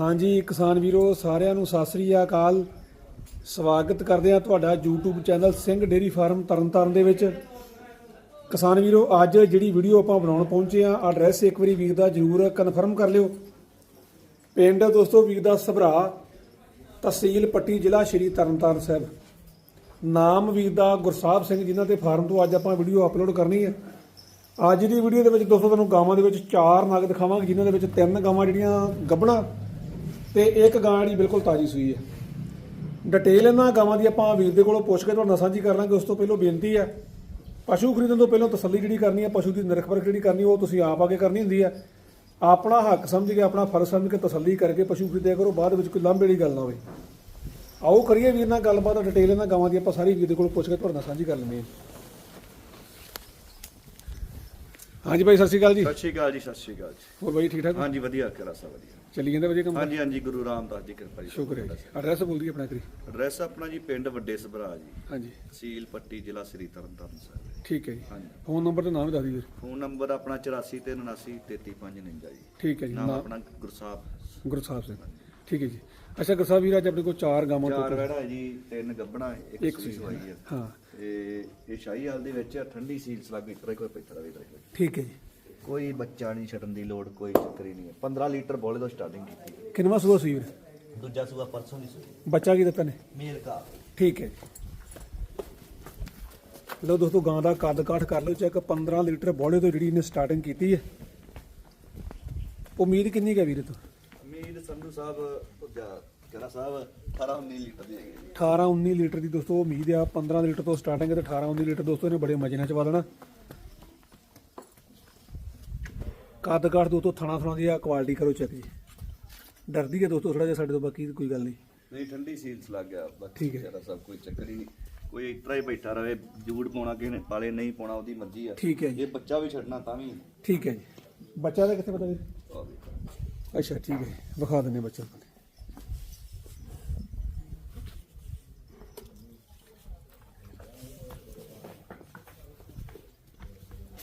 ਹਾਂਜੀ, ਕਿਸਾਨ ਵੀਰੋ, ਸਾਰਿਆਂ ਨੂੰ ਸਤਿ ਸ੍ਰੀ ਅਕਾਲ। ਸਵਾਗਤ ਕਰਦੇ ਆ ਤੁਹਾਡਾ YouTube channel Singh dairy farm Tarn ਦੇ ਵਿੱਚ। ਕਿਸਾਨ ਵੀਰੋ, ਅੱਜ ਜਿਹੜੀ ਵੀਡੀਓ ਆਪਾਂ ਬਣਾਉਣ ਪਹੁੰਚੇ ਆ ਐਡਰੈਸ ਇੱਕ ਵਾਰੀ ਵੀਰ ਦਾ ਜਰੂਰ ਕਨਫਰਮ ਕਰ ਲਿਓ। ਪਿੰਡ ਦੋਸਤੋ, ਵੀਰ ਦਾ ਸਭਰਾ, ਤਹਿਸੀਲ ਪੱਟੀ, ਜ਼ਿਲ੍ਹਾ ਸ਼੍ਰੀ ਤਰਨਤਾਰਨ ਸਾਹਿਬ। ਨਾਮ ਵੀਰ ਦਾ ਗੁਰਸਾਹਿਬ ਸਿੰਘ, ਜਿਨ੍ਹਾਂ ਦੇ ਫਾਰਮ ਤੋਂ ਅੱਜ ਆਪਾਂ ਵੀਡੀਓ ਅਪਲੋਡ ਕਰਨੀ ਹੈ। ਅੱਜ ਦੀ ਵੀਡੀਓ ਦੇ ਵਿੱਚ ਦੋਸਤੋ, ਤੁਹਾਨੂੰ ਗਾਵਾਂ ਦੇ ਵਿੱਚ ਚਾਰ ਨਗ ਦਿਖਾਵਾਂਗੇ, ਜਿਨ੍ਹਾਂ ਦੇ ਵਿੱਚ ਤਿੰਨ ਗਾਵਾਂ ਜਿਹੜੀਆਂ ਗੱਭਣਾ। ਤੇ ਇੱਕ ਗਾਂ ਜਿਹੜੀ ਬਿਲਕੁਲ ਤਾਜੀ ਸੂਈ ਹੈ। ਡਿਟੇਲ ਇਹਨਾਂ ਗਾਵਾਂ ਦੀ ਆਪਾਂ ਵੀਰ ਦੇ ਕੋਲੋਂ ਪੁੱਛ ਕੇ ਤੁਹਾਡੇ ਨਾਲ ਸਾਂਝੀ ਕਰ ਲਾਂਗੇ ਉਸ ਤੋਂ ਪਹਿਲਾਂ ਬੇਨਤੀ ਹੈ ਪਸ਼ੂ ਖਰੀਦਣ ਤੋਂ ਪਹਿਲਾਂ ਤਸੱਲੀ ਜਿਹੜੀ ਕਰਨੀ ਹੈ ਪਸ਼ੂ ਦੀ ਨਿਰਖ ਪਰਖ ਜਿਹੜੀ ਕਰਨੀ ਉਹ ਤੁਸੀਂ ਆਪ ਆ ਕੇ ਕਰਨੀ ਹੁੰਦੀ ਹੈ। ਆਪਣਾ ਹੱਕ ਸਮਝ ਕੇ ਆਪਣਾ ਫਰਜ਼ ਸਮਝ ਕੇ ਤਸੱਲੀ ਕਰਕੇ ਪਸ਼ੂ ਖਰੀਦਿਆ ਕਰੋ ਬਾਅਦ ਵਿੱਚ ਕੋਈ ਲਾਂਭੇ ਵਾਲੀ ਗੱਲ ਨਾ ਹੋਵੇ। ਆਓ ਕਰੀਏ ਵੀਰ ਨਾਲ ਗੱਲਬਾਤ ਡਿਟੇਲ ਇਹਨਾਂ ਗਾਵਾਂ ਦੀ ਆਪਾਂ ਸਾਰੀ ਵੀਰ ਦੇ ਕੋਲੋਂ ਪੁੱਛ ਕੇ ਤੁਹਾਡੇ ਸਾਂਝੀ ਕਰ ਲੈਂਦੇ ਹਾਂ। ਹਾਂਜੀ ਭਾਈ ਸਤਿ ਸ਼੍ਰੀ ਅਕਾਲ ਜੀ। ਸਤਿ ਸ਼੍ਰੀ ਅਕਾਲ ਜੀ ਸਤਿ ਸ਼੍ਰੀ ਅਕਾਲ ਜੀ। ਹੋਰ ਬਾਈ ਠੀਕ ਠਾਕ? ਹਾਂਜੀ ਵਧੀਆ ਕਰਾ ਵਧੀਆ। ਚੱਲੀ ਜਾਂਦੇ ਵਧੀਆ ਕੰਮ ਹਾਂਜੀ ਹਾਂਜੀ ਗੁਰੂ ਰਾਮਦਾਸ ਜੀ ਕਿਰਪਾ ਜੀ ਸ਼ੁਕਰ ਹੈ ਜੀ। ਐਡਰੈਸ ਬੋਲ ਦਈਏ ਆਪਣਾ ਕਰੀ ਐਡਰੈਸ ਆਪਣਾ ਜੀ ਪਿੰਡ ਵੱਡੇ ਸਭਰਾ ਜੀ। ਹਾਂਜੀ। ਤਹਿਸੀਲ ਪੱਟੀ ਜ਼ਿਲ੍ਹਾ ਸ੍ਰੀ ਤਰਨਤਾਰਨ ਸਾਹਿਬ। ਠੀਕ ਹੈ ਜੀ। ਹਾਂਜੀ। ਫੋਨ ਨੰਬਰ ਤੇ ਨਾਮ ਦੱਸ ਦਿਓ ਫੋਨ ਨੰਬਰ ਆਪਣਾ 8439335549 ਜੀ। ਠੀਕ ਹੈ ਜੀ ਨਾਮ ਆਪਣਾ ਗੁਰਸਾਹਿਬ। ਗੁਰਸਾਹਿਬ ਸਿੰਘ ਠੀਕ ਹੈ ਜੀ। ਅੱਛਾ ਗੁਰਸਾਹਿਬ ਵੀਰ ਅੱਜ ਆਪਣੇ ਕੋਲ ਚਾਰ ਗਾਵਾਂ ਚਾਰ ਵੜਾ ਜੀ ਤਿੰਨ ਗੱਬਣਾ ਇੱਕ ਸੂਈ ਹੈ। ਹਾਂ। ਇਹ ਇਹ ਸ਼ਾਹੀ ਹਾਲ ਦੇ ਵਿੱਚ ਠੰਡੀ ਸੀਲਸ ਲੱਗ ਇਤਰਾ ਕੋਈ ਪਿੱਤਰਾ ਵੀ ਠੀਕ ਹੈ ਜੀ। ਕੋਈ ਬੱਚਾ ਨਹੀਂ ਛੱਡਣ ਦੀ ਲੋੜ ਕੋਈ ਚੱਕਰ ਹੀ ਨਹੀਂ ਹੈ। 15 ਲੀਟਰ ਬੋਲੇ ਤੋਂ ਸਟਾਰਟਿੰਗ ਕੀਤੀ ਕਿੰਨਵਾਂ ਸੂਆ ਸੂਈ ਵੀਰ? ਦੂਜਾ ਸੂਆ ਪਰਸੋਂ ਦੀ ਸੂਈ ਬੱਚਾ ਕੀ ਦਿੱਤਾ ਨੇ? ਮੇਲ ਕਾ ਠੀਕ ਹੈ ਜੀ। ਲਓ ਦੋਸਤੋ ਗਾਂ ਦਾ ਕੱਦ ਕਾਠ ਕਰ ਲਓ ਚੈੱਕ 15 ਲੀਟਰ ਬੋਲੇ ਤੋਂ ਜਿਹੜੀ ਇਹਨੇ ਸਟਾਰਟਿੰਗ ਕੀਤੀ ਹੈ। ਉਮੀਦ ਕਿੰਨੀ ਕੁ ਹੈ ਵੀਰ ਤੋਂ? ਉਮੀਦ ਸੰਧੂ ਸਾਹਿਬ ਜਰਾ ਸਾਹਿਬ 18 19 ਲੀਟਰ ਦੀ ਹੈਗੀ ਜੀ 18 19 ਲੀਟਰ ਦੀ ਦੋਸਤੋ ਉਮੀਦ ਆ 15 ਲੀਟਰ ਤੋਂ ਸਟਾਰਟਿੰਗ ਤੇ 18 19 ਲੀਟਰ ਦੋਸਤੋ ਇਹਨੇ ਬੜੇ ਮਜ਼ੇ ਨਾਲ ਚਵਾ ਦੇਣਾ। ਕੱਦ ਕਾਠ ਦੋਸਤੋ ਥਣਾ ਥਣਾ ਦੀ ਆ ਕੁਆਲਿਟੀ ਕਰੋ ਚੈੱਕ ਜੀ। ਡਰਦੀ ਹੈ ਦੋਸਤੋ ਥੋੜਾ ਜਿਹਾ ਸਾਡੇ ਤੋਂ ਬਾਕੀ ਕੋਈ ਗੱਲ ਨਹੀਂ। ਨਹੀਂ ਠੰਡੀ ਸੀਲਸ ਲੱਗ ਗਿਆ ਬਾਕੀ ਠੀਕ ਹੈ। ਜਰਾ ਸਭ ਕੋਈ ਚੱਕਰ ਹੀ ਨਹੀਂ। ਕੋਈ ਇਤਰਾ ਹੀ ਬੈਠਾ ਰਵੇ ਜੂੜ ਪਾਉਣਾ ਕਿਸੇ ਨੇ ਪਾਲੇ ਨਹੀਂ ਪਾਉਣਾ ਉਹਦੀ ਮਰਜ਼ੀ ਆ। ਠੀਕ ਹੈ ਜੀ। ਜੇ ਬੱਚਾ ਵੀ ਛੱਡਣਾ ਤਾਂ ਵੀ। ਠੀਕ ਹੈ ਜੀ। ਬੱਚਾ ਦਾ ਕਿੱਥੇ ਪਤਾ ਵੀਰ ਆਹ ਵੇਖੋ। ਅੱਛਾ ਠੀਕ ਹੈ ਵਿਖਾ ਦਿੰਦੇ ਹਾਂ ਬੱਚਾ ਨੂੰ।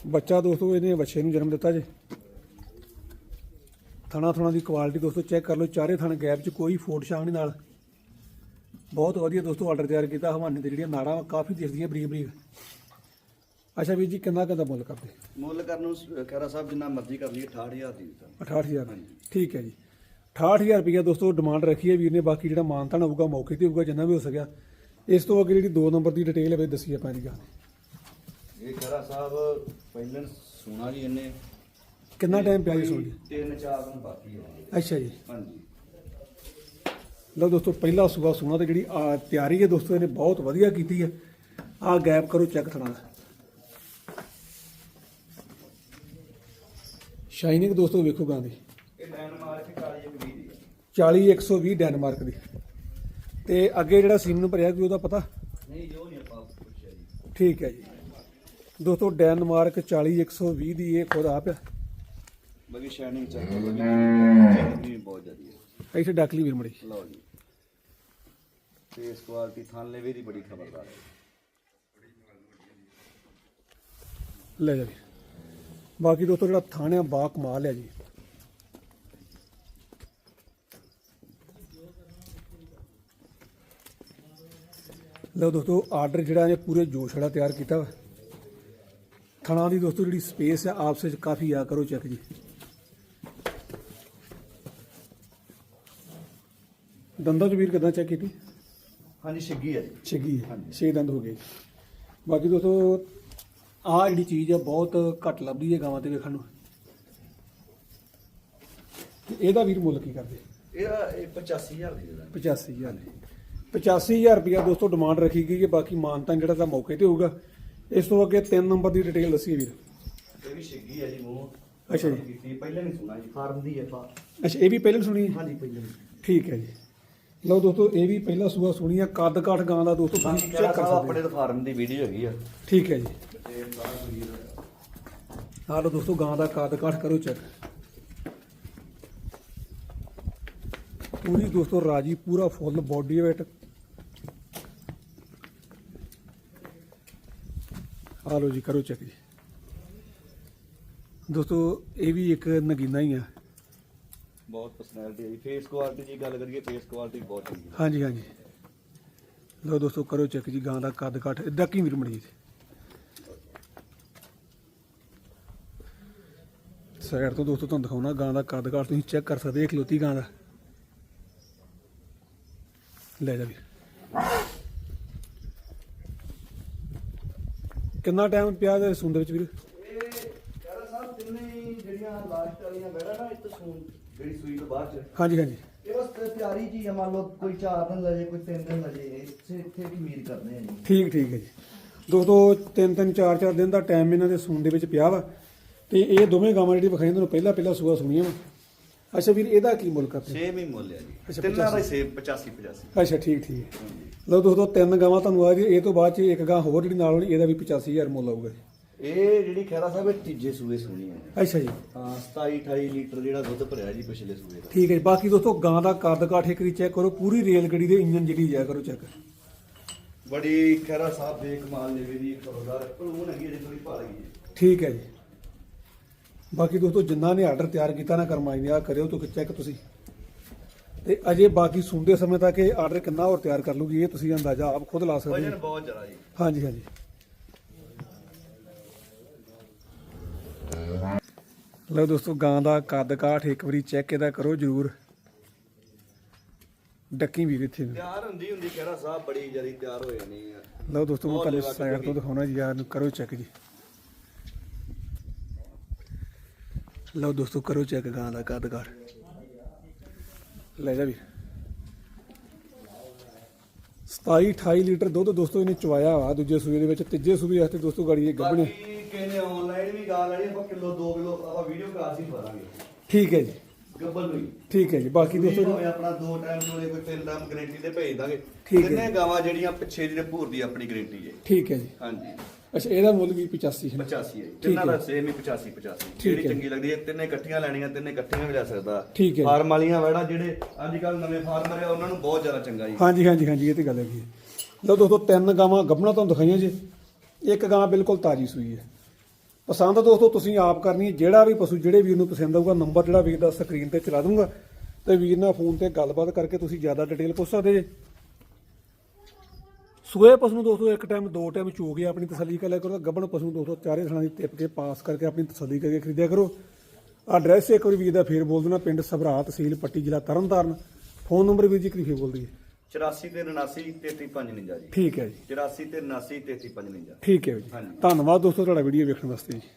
ਬੱਚਾ ਦੋਸਤੋ ਇਹਨੇ ਬੱਚੇ ਨੂੰ ਜਨਮ ਦਿੱਤਾ ਜੇ। ਥਣਾ ਥਣਾ ਦੀ ਕੁਆਲਿਟੀ ਦੋਸਤੋ ਚੈੱਕ ਕਰ ਲਓ ਚਾਰੇ ਥਣ ਗੈਪ 'ਚ ਕੋਈ ਫੋਟ ਛਾਂ ਨਹੀਂ ਨਾਲ। ਬਹੁਤ ਵਧੀਆ ਦੋਸਤੋ ਆਰਡਰ ਤਿਆਰ ਕੀਤਾ ਹਵਾਨੇ ਤੇ ਜਿਹੜੀਆਂ ਨਾੜਾਂ ਕਾਫੀ ਦਿਖਦੀਆਂ ਬਰੀਕ ਬਰੀਕ। ਅੱਛਾ ਵੀਰ ਜੀ ਕਿੰਨਾ ਕਿੰਦਾ ਮੁੱਲ ਕਰਦੇ? ਮੁੱਲ ਕਰਨ ਨੂੰ ਖੈਰਾ ਸਾਹਿਬ ਜਿੰਨਾ ਮਰਜ਼ੀ ਕਰ ਲਈਏ 68000 ਦੀ ਦਿੱਤਾ। 68000 ਠੀਕ ਹੈ ਜੀ। 68000 ਰੁਪਇਆ ਦੋਸਤੋ ਡਿਮਾਂਡ ਰੱਖੀ ਹੈ ਵੀਰ ਨੇ ਬਾਕੀ ਜਿਹੜਾ ਮਾਨਤਾਨ ਹੋਊਗਾ ਮੌਕੇ ਤੇ ਹੋਊਗਾ ਜਿੰਨਾ ਵੀ ਹੋ ਸਕਿਆ। ਇਸ ਤੋਂ ਅੱਗੇ ਜਿਹੜੀ 2 ਨੰਬਰ ਦੀ ਡਿਟੇਲ ਹੈ ਵੀ ਦੱਸੀ ਆਪਾਂ ਗੱਲ। ਇਹ ਖੈਰਾ ਸਾਹਿਬ ਪਹਿਲਣ ਸੋਨਾ ਜੀ ਇਹਨੇ ਕਿੰਨਾ ਟਾਈਮ ਪਿਆ ਜੀ ਸੁਣ ਜੀ ਤਿੰਨ ਚਾਰ ਦਿਨ ਬਾਕੀ ਹੈ ਅੱਛਾ ਜੀ। ਹਾਂਜੀ। ਲਓ ਦੋਸਤੋ ਪਹਿਲਾ ਸੂਆ ਸੋਨਾ ਤੇ ਜਿਹੜੀ ਆ ਤਿਆਰੀ ਹੈ ਦੋਸਤੋ ਇਹਨੇ ਬਹੁਤ ਵਧੀਆ ਕੀਤੀ ਹੈ। ਆ ਗੈਪ ਕਰੋ ਚੈੱਕ ਥਣਾ। ਦਾ ਸ਼ਾਈਨਿੰਗ ਦੋਸਤੋ ਵੇਖੋ ਗਾਂ ਦੀ। ਇਹ ਡੈਨਮਾਰਕ ਕਾਲੀ ਇੱਕ ਵੀ ਦੀ ਹੈ 40 120 ਡੈਨਮਾਰਕ ਦੀ। ਤੇ ਅੱਗੇ ਜਿਹੜਾ ਸੀਮਨ ਭਰਿਆ ਕੋਈ ਉਹਦਾ ਪਤਾ? ਨਹੀਂ ਜੋ ਨਹੀਂ ਆਪਾਂ ਪੁੱਛਿਆ ਜੀ। ਠੀਕ ਹੈ ਜੀ। ਦੋਸਤੋ ਡੈਨਮਾਰਕ 40 120 ਦੀ ਇਹ ਖੁਦ ਆਪ ਆ ਬਾਕੀ ਸ਼ਾਈਨਿੰਗ ਚੱਕ ਬਾਕੀ ਬਹੁਤ ਜ਼ਿਆਦੀ ਹੈ। ਇੱਥੇ ਡਾਕਲੀ ਵੀਰ ਮੜੀ। ਲਓ ਜੀ। ਫੇਸ ਕੁਆਲਿਟੀ ਥਾਲੇ ਵੀ ਦੀ ਬੜੀ ਖਬਰਦਾਰ ਹੈ। ਲੈ ਜਾ ਵੀਰ। ਬਾਕੀ ਦੋਸਤੋ ਜਿਹੜਾ ਥਾਣਿਆ ਬਾ ਕਮਾਲ ਹੈ ਜੀ। ਲਓ ਦੋਸਤੋ ਆਰਡਰ ਜਿਹੜਾ ਇਹਨੇ ਪੂਰੇ ਜੋਸ਼ ਵਾਲਾ ਤਿਆਰ ਕੀਤਾ ਥਣਾ ਦੀ ਦੋਸਤੋ ਜਿਹੜੀ ਸਪੇਸ ਹੈ ਆਪਸ ਵਿੱਚ ਕਾਫੀ ਆ ਕਰੋ ਚੈੱਕ ਜੀ। ਦੰਦਾਂ ਚ ਵੀਰ ਕਿਦਾਂ ਚੈੱਕ ਕੀਤੀ? ਹਾਂਜੀ ਛਿੱਗੀ ਹੈ ਜੀ। ਛਿੱਗੀ ਹੈ ਹਾਂਜੀ। ਛੇ ਦੰਦ ਹੋ ਗਏ। ਬਾਕੀ ਦੋਸਤੋ ਆਹ ਜਿਹੜੀ ਚੀਜ਼ ਆ ਬਹੁਤ ਘੱਟ ਲੱਭਦੀ ਹੈ ਗਾਵਾਂ ਤੇ ਵੇਖਣ ਨੂੰ। ਤੇ ਇਹਦਾ ਵੀਰ ਮੁੱਲ ਕੀ ਕਰਦੇ? ਇਹਦਾ ਇਹ 85000 ਦੀ ਜਿਹੜਾ 85000 85000 ਰੁਪਇਆ ਦੋਸਤੋ ਡਿਮਾਂਡ ਰੱਖੀ ਗਈ ਹੈ। ਬਾਕੀ ਮਾਨਤਾ ਜਿਹੜਾ ਤਾਂ ਮੌਕੇ ਤੇ ਹੋਊਗਾ। ਇਸ ਤੋਂ ਅੱਗੇ 3 ਨੰਬਰ ਦੀ ਡਿਟੇਲ ਦੱਸੀ ਵੀਰ। ਇਹ ਵੀ ਛਿੱਗੀ ਹੈ ਜੀ ਮੂੰਹ। ਅੱਛਾ ਜੀ। ਕੀਤੀ। ਪਹਿਲਾਂ ਨਹੀਂ ਸੁਣਾ ਜੀ ਫਾਰਮ ਦੀ ਹੈ ਫਾ ਅੱਛਾ ਇਹ ਵੀ ਪਹਿਲਾਂ ਸੁਣੀ ਹੈ? ਹਾਂਜੀ ਪਹਿਲਾਂ ਠੀਕ ਹੈ ਜੀ। ਲਓ ਦੋਸਤੋ ਇਹ ਵੀ ਪਹਿਲਾ ਸੂਆ ਸੁਣੀ ਆ ਕੱਦ ਕਾਠ ਗਾਂ ਦਾ ਦੋਸਤੋ ਤੁਸੀਂ ਚੈੱਕ ਕਰ ਸਕਦੇ ਆਪਣੇ ਫਾਰਮ ਦੀ ਵੀਡੀਓ ਹੈਗੀ ਆ। ਠੀਕ ਹੈ ਜੀ। ਆਹ ਲਓ ਦੋਸਤੋ ਗਾਂ ਦਾ ਕੱਦ ਕਾਠ ਕਰੋ ਚੈੱਕ ਪੂਰੀ ਦੋਸਤੋ ਰਾਜੀ ਪੂਰਾ ਫੁੱਲ ਬੋਡੀ ਵੇਟ ਆਹ ਲਓ ਜੀ ਕਰੋ ਚੈੱਕ ਜੀ। ਦੋਸਤੋ ਇਹ ਵੀ ਇੱਕ ਨਗੀਨਾ ਹੀ ਆ। ਬਹੁਤ ਪਰਸਨੈਲਿਟੀ ਹੈ ਜੀ। ਫੇਸ ਕੁਆਲਿਟੀ ਦੀ ਗੱਲ ਕਰੀਏ ਫੇਸ ਕੁਆਲਿਟੀ ਬਹੁਤ ਚੰਗੀ ਹੈ। ਹਾਂਜੀ ਹਾਂਜੀ। ਲਓ ਦੋਸਤੋ ਕਰੋ ਚੈੱਕ ਜੀ ਗਾਂ ਦਾ ਕੱਦ ਕਾਠ। ਇਦਾਂ ਕੀ ਵੀਰ ਮੜੀ ਸਾਈਡ ਤੋਂ ਦੋਸਤੋ ਤੁਹਾਨੂੰ ਦਿਖਾਉਣਾ ਗਾਂ ਦਾ ਕੱਦ ਕਾਠ ਤੁਸੀਂ ਚੈੱਕ ਕਰ ਸਕਦੇ ਇਹ ਖਲੋਤੀ ਗਾਂ ਦਾ। ਲੈ ਜਾ ਵੀਰ। ਕਿੰਨਾ ਟਾਈਮ ਪਿਆ ਦੇ ਦੇ ਵਿੱਚ ਵੀਰ? ਇਹ ਕਹਿੰਦਾ ਸਾਹਿਬ ਤਿੰਨੇ ਜਿਹੜੀਆਂ ਲਾਸਟ ਵਾਲੀਆਂ ਬੈੜਾ ਨਾ ਇੱਥੇ ਸੂਈ ਜਿਹੜੀ ਸੂਈ ਤੋਂ ਬਾਅਦ ਚ। ਹਾਂਜੀ ਹਾਂਜੀ। ਇਹ ਬਸ ਤਿਆਰੀ ਜੀ ਆ ਮੰਨ ਲਓ ਕੋਈ 4 ਦਿਨ ਲਜੇ ਕੋਈ 3 ਦਿਨ ਲਜੇ ਇੱਥੇ ਇੱਥੇ ਉਮੀਦ ਕਰਦੇ ਆ ਜੀ? ਠੀਕ ਠੀਕ ਹੈ ਜੀ। ਦੋਸਤੋ ਤਿੰਨ ਤਿੰਨ ਚਾਰ ਚਾਰ ਦਿਨ ਦਾ ਟਾਈਮ ਇਹਨਾਂ ਦੇ ਸੂਣ ਦੇ ਵਿੱਚ ਪਿਆ ਵਾ। ਤੇ ਇਹ ਦੋਵੇਂ ਗਾਵਾਂ ਜਿਹੜੀ ਵਿਖਾਈਆਂ ਤੁਹਾਨੂੰ ਪਹਿਲਾਂ ਪਹਿਲਾਂ ਸੂਆ ਸੁਣੀਆਂ ਵਾ। ਅੱਛਾ ਵੀਰ ਇਹਦਾ ਕੀ ਮੁੱਲ ਕਰਦੇ? ਸੇਮ ਹੀ ਮੁੱਲ ਹੈ ਜੀ। ਅੱਛਾ, ਤਿੰਨਾਂ ਦਾ 85 ਸੇਮ 85 85 ਅੱਛਾ ਠੀਕ ਠੀਕ। ਲਓ ਦੋਸਤੋ ਤਿੰਨ ਗਾਵਾਂ ਤੁਹਾਨੂੰ ਆ ਜੀ ਇਹ ਤੋਂ ਬਾਅਦ ਚ ਇੱਕ ਗਾਂ ਹੋਰ ਜਿਹੜੀ ਨਾਲ ਹੋਣੀ ਇਹਦਾ ਵੀ 85000 ਮੁੱਲ ਆਊਗਾ ਜੀ। ਇਹ ਜਿਹੜੀ ਖੈਰਾ ਸਾਹਿਬ ਇਹ ਤੀਜੇ ਸੂਏ ਸੁਣੀ ਹੈ ਅੱਛਾ ਜੀ। ਹਾਂ 27 28 ਲੀਟਰ ਜਿਹੜਾ ਦੁੱਧ ਭਰਿਆ ਜੀ ਪਿਛਲੇ ਸੂਏ ਦਾ। ਠੀਕ ਹੈ ਜੀ। ਬਾਕੀ ਦੋਸਤੋ ਗਾਂ ਦਾ ਕੱਦ ਕਾਠ ਇੱਕ ਦੀ ਚੈੱਕ ਕਰੋ ਪੂਰੀ ਰੇਲ ਗੱਡੀ ਦੇ ਇੰਜਨ ਜਿਹੜੀ ਜਾਇਆ ਕਰੋ ਚੈੱਕ। ਬੜੀ ਖੈਰਾ ਸਾਹਿਬ ਬੇਕਮਾਲ ਲੈਵੇ ਦੀ ਖਬਰਦਾਰ ਭਲੂਣ ਹੈਗੀ ਜੇ ਥੋੜੀ ਭਾਰੀ ਹੈ ਠੀਕ ਹੈ ਜੀ। ਬਾਕੀ ਦੋਸਤੋ ਜਿੰਨਾ ਨੇ ਆਰਡਰ ਤਿਆਰ ਕੀਤਾ ਨਾ ਕਰਮਾਈ ਨੇ ਆ ਕਰਿਓ ਤੋ ਚੈੱਕ ਤੁਸੀਂ। ਤੇ ਅਜੇ ਬਾਕੀ ਸੁਣਦੇ ਸਮੇਂ ਤੱਕ ਇਹ ਆਰਡਰ ਕਿੰਨਾ ਹੋਰ ਤਿਆਰ ਕਰ ਲੂਗੀ ਇਹ ਤੁਸੀਂ ਅੰਦਾਜ਼ਾ ਆਪ ਖੁਦ ਲਾ ਸਕਦੇ ਵਜਨ ਹੋ ਬਹੁਤ ਜ਼ਿਆਦਾ ਜੀ। ਹਾਂਜੀ ਹਾਂਜੀ। ਲਓ ਦੋਸਤੋ ਗਾਂ ਦਾ ਕੱਦ ਕਾਠ ਇੱਕ ਵਾਰੀ ਚੈੱਕ ਇਹਦਾ ਕਰੋ ਜਰੂਰ। ਡੱਕੀ ਵੀ ਇੱਥੇ। ਤਿਆਰ ਹੁੰਦੀ ਹੁੰਦੀ ਖੈਰਾ ਸਾਹਿਬ ਬੜੀ ਜਲਦੀ ਤਿਆਰ ਹੋ ਜਾਣੀ ਆ। ਲਓ ਦੋਸਤੋ ਮੈਂ ਤੁਹਾਨੂੰ ਸਾਈਡ ਤੋਂ। ਦਿਖਾਉਣਾ ਜੀ ਯਾਰ ਨੂੰ ਕਰੋ ਚੈੱਕ ਜੀ। ਲਓ ਦੋਸਤੋ ਕਰੋ ਚੈੱਕ ਗਾਂ ਦਾ ਕੱਦ ਕਾਠ। ਲੈ ਜਾ ਵੀ। 27 28 ਲੀਟਰ ਦੁੱਧ ਦੋਸਤੋ ਇਹਨੇ ਚਵਾਇਆ ਵਾ ਦੂਜੇ ਸੂਏ ਦੇ ਵਿੱਚ ਤੀਜੇ ਸੂਏ ਵਾਸਤੇ ਦੋਸਤੋ ਗਾੜੀ ਇਹ ਗੱਭਣੇ। ਆਨਲਾਈਨ ਵੀ ਗਾ ਲੈਣੀ ਆਪਾਂ ਕਿਲੋ 2 ਕਿਲੋ ਆਪਾਂ ਵੀਡੀਓ ਕਾਲ ਸੀ ਭਰਾਂਗੇ। ਠੀਕ ਹੈ ਜੀ। ਗੱਬਲ ਨੂੰ ਹੀ। ਠੀਕ ਹੈ ਜੀ ਬਾਕੀ ਦੋਸਤੋ ਦੋਸਤੋ ਆਪਣਾ ਦੋ ਟਾਈਮ ਚੋਲੇ ਕੋਈ ਤਿੰਨ ਟਾਈਮ ਗਾਰੰਟੀ ਤੇ ਭੇਜ ਦਾਂਗੇ। ਤਿੰਨੇ ਗਾਵਾਂ ਜਿਹੜੀਆਂ ਪਿੱਛੇ ਜਿਹੜੇ ਭੂਰ ਦੀ ਆਪਣੀ ਗਾਰੰਟੀ ਹੈ। ਠੀਕ ਹੈ ਜੀ। ਹਾਂਜੀ। ਅੱਛਾ ਇਹਦਾ ਮੁੱਲ ਵੀ 85 ਹੈ 85 ਹੈ ਤਿੰਨਾਂ। ਦਾ ਸੇਮ ਹੀ 85 85 ਠੀਕ ਜਿਹੜੀ। ਚੰਗੀ ਲੱਗਦੀ ਹੈ ਤਿੰਨੇ ਇਕੱਠੀਆਂ ਲੈਣੀਆਂ ਤਿੰਨੇ ਇਕੱਠੀਆਂ ਵੀ ਲੈ ਸਕਦਾ। ਠੀਕ ਹੈ। ਫਾਰਮ ਵਾਲੀਆਂ ਵੈੜਾ ਜਿਹੜੇ ਅੱਜ ਕੱਲ ਨਵੇਂ ਫਾਰਮਰ ਆ ਉਹਨਾਂ ਨੂੰ ਬਹੁਤ ਜ਼ਿਆਦਾ ਚੰਗਾ ਜੀ। ਹਾਂਜੀ ਹਾਂਜੀ ਹਾਂਜੀ ਇਹ ਤੇ ਗੱਲ ਹੈਗੀ ਲਓ ਦੋਸਤੋ ਤਿੰਨ ਗਾਵਾਂ ਗੱਭਣਾ ਤੁਹਾਨੂੰ ਦਿਖਾਈਆਂ ਜੀ। ਇੱਕ ਗਾਂ ਬਿਲਕੁਲ ਤਾਜੀ ਸੂਈ ਹੈ। ਪਸੰਦ ਦੋਸਤੋ, ਤੁਸੀਂ ਆਪ ਕਰਨੀ ਹੈ। ਜਿਹੜਾ ਵੀ ਪਸ਼ੂ, ਜਿਹੜੇ ਵੀਰ ਨੂੰ ਪਸੰਦ ਆਊਗਾ, ਨੰਬਰ ਜਿਹੜਾ ਵੀਰ ਦਾ ਸਕਰੀਨ ਤੇ ਚਲਾ ਦੂੰਗਾ ਤੇ ਵੀਰ ਨਾਲ ਫੋਨ ਤੇ ਗੱਲਬਾਤ ਕਰਕੇ ਤੁਸੀਂ ਜ਼ਿਆਦਾ ਡਿਟੇਲ ਪੁੱਛ ਸਕਦੇ ਜੇ। ਸੂਏ ਪਸ਼ੂ ਨੂੰ ਦੋਸਤੋ, ਇੱਕ ਟਾਈਮ ਦੋ ਟਾਈਮ ਚੋ ਕੇ ਆਪਣੀ ਤਸੱਲੀ ਕਰ ਲਿਆ ਕਰੋ ਗੱਭਣ ਪਸ਼ੂ ਨੂੰ ਦੋਸਤੋ, ਚਾਰੇ ਥਾਂ ਦੀ ਟਿਪ ਕੇ ਪਾਸ ਕਰਕੇ ਆਪਣੀ ਤਸੱਲੀ ਕਰਕੇ ਖਰੀਦਿਆ ਕਰੋ। ਐਡਰੈਸ ਇੱਕ ਵਾਰੀ ਵੀਰ ਦਾ ਫੇਰ ਬੋਲ ਦੇਣਾ, ਪਿੰਡ ਸਭਰਾ ਤਹਿਸੀਲ ਪੱਟੀ ਜ਼ਿਲ੍ਹਾ ਤਰਨਤਾਰਨ। ਫੋਨ ਨੰਬਰ ਵੀਰ ਜੀ ਕਰੀ ਫੇਰ ਬੋਲ ਦਈਏ 84 ਤੇ 79 3359 ਜੀ। ਠੀਕ ਹੈ ਜੀ। 84 ਤੇ 79 3359 ਠੀਕ ਹੈ ਜੀ। ਹਾਂਜੀ। ਧੰਨਵਾਦ ਦੋਸਤੋ ਤੁਹਾਡਾ ਵੀਡੀਓ ਵੇਖਣ ਵਾਸਤੇ ਜੀ।